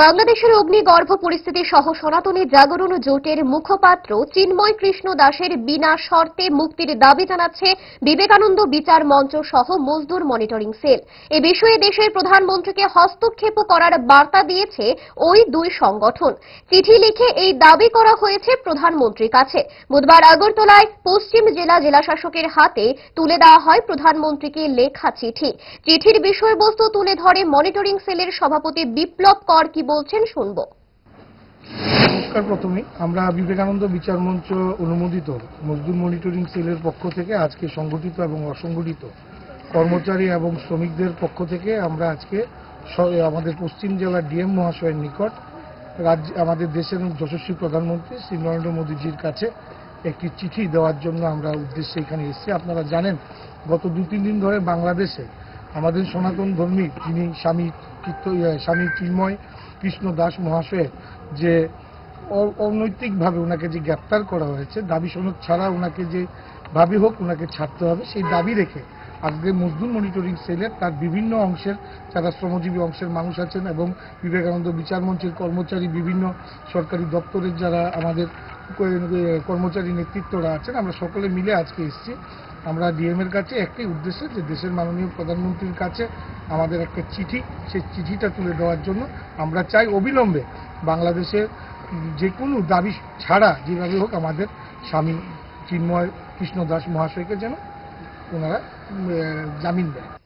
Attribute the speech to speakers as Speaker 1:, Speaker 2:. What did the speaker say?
Speaker 1: বাংলাদেশের অগ্নিগর্ভ পরিস্থিতি সহ সনাতনী জাগরণ জোটের মুখপাত্র চিন্ময় কৃষ্ণ দাসের বিনা শর্তে মুক্তির দাবি জানাচ্ছে বিবেকানন্দ বিচার মঞ্চ সহ মজদুর মনিটরিং সেল। এ বিষয়ে দেশের প্রধানমন্ত্রীকে হস্তক্ষেপ করার বার্তা দিয়েছে ওই দুই সংগঠন। চিঠি লিখে এই দাবি করা হয়েছে প্রধানমন্ত্রীর কাছে। বুধবার আগরতলায় পশ্চিম জেলা জেলাশাসকের হাতে তুলে দেওয়া হয় প্রধানমন্ত্রীকে লেখা চিঠি। চিঠির বিষয়বস্তু তুলে ধরে মনিটরিং সেলের সভাপতি বিপ্লব কর কি বলছেন শুনব।
Speaker 2: নমস্কার প্রথমে। আমরা বিবেকানন্দ বিচার মঞ্চ অনুমোদিত মজদুর মনিটরিং সেলের পক্ষ থেকে আজকে সংগঠিত এবং অসংগঠিত কর্মচারী এবং শ্রমিকদের পক্ষ থেকে আমরা আজকে আমাদের পশ্চিম জেলার ডিএম মহাশয়ের নিকট রাজ্য আমাদের দেশের যশস্বী প্রধানমন্ত্রী শ্রী নরেন্দ্র মোদীজির কাছে একটি চিঠি দেওয়ার জন্য আমরা উদ্দেশ্যে এখানে এসেছি। আপনারা জানেন, গত দু তিন দিন ধরে বাংলাদেশে আমাদের সনাতন ধর্মী যিনি স্বামী ইয়ে, স্বামী চিন্ময় কৃষ্ণ দাস মহাশয়ের যে অনৈতিকভাবে ওনাকে যে গ্রেপ্তার করা হয়েছে দাবি সনদ ছাড়া ওনাকে যে ভাবি হোক ওনাকে ছাড়তে হবে সেই দাবি রেখে আজকে মজদুর মনিটরিং সেলের তার বিভিন্ন অংশের যারা শ্রমজীবী অংশের মানুষ আছেন এবং বিবেকানন্দ বিচার মঞ্চের কর্মচারী বিভিন্ন সরকারি দপ্তরের যারা আমাদের কর্মচারী নেতৃত্বরা আছেন আমরা সকলে মিলে আজকে এসেছি। আমরা ডিএমের কাছে একটাই উদ্দেশ্যে যে দেশের মাননীয় প্রধানমন্ত্রীর কাছে আমাদের একটা চিঠি, সেই চিঠিটা তুলে দেওয়ার জন্য আমরা চাই অবিলম্বে বাংলাদেশের যে কোনো দাবি ছাড়া যেভাবে হোক আমাদের স্বামী চিন্ময় কৃষ্ণ দাস মহাশয়কে যেন ওনারা জামিন দেয়